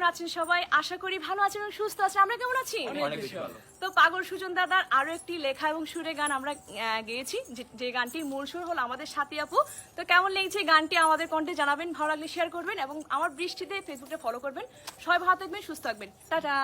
কেমন আছেন সবাই? আশা করি ভালো আছেন এবং সুস্থ আছেন। আমরা কেমন আছি? তো পাগল সুজন দাদার আরও একটি লেখা এবং সুরে গান আমরা গেয়েছি যে- যে গানটির মূল সুর হলো আমাদের সাথী আপু। তো কেমন লেগেছে গানটি আমাদের কণ্ঠে জানাবেন ভালো লাগলে শেয়ার করবেন এবং আমার বৃষ্টিতে ফেসবুকে ফলো করবেন। সবাই ভালো থাকবেন সুস্থ থাকবেন। টাটা!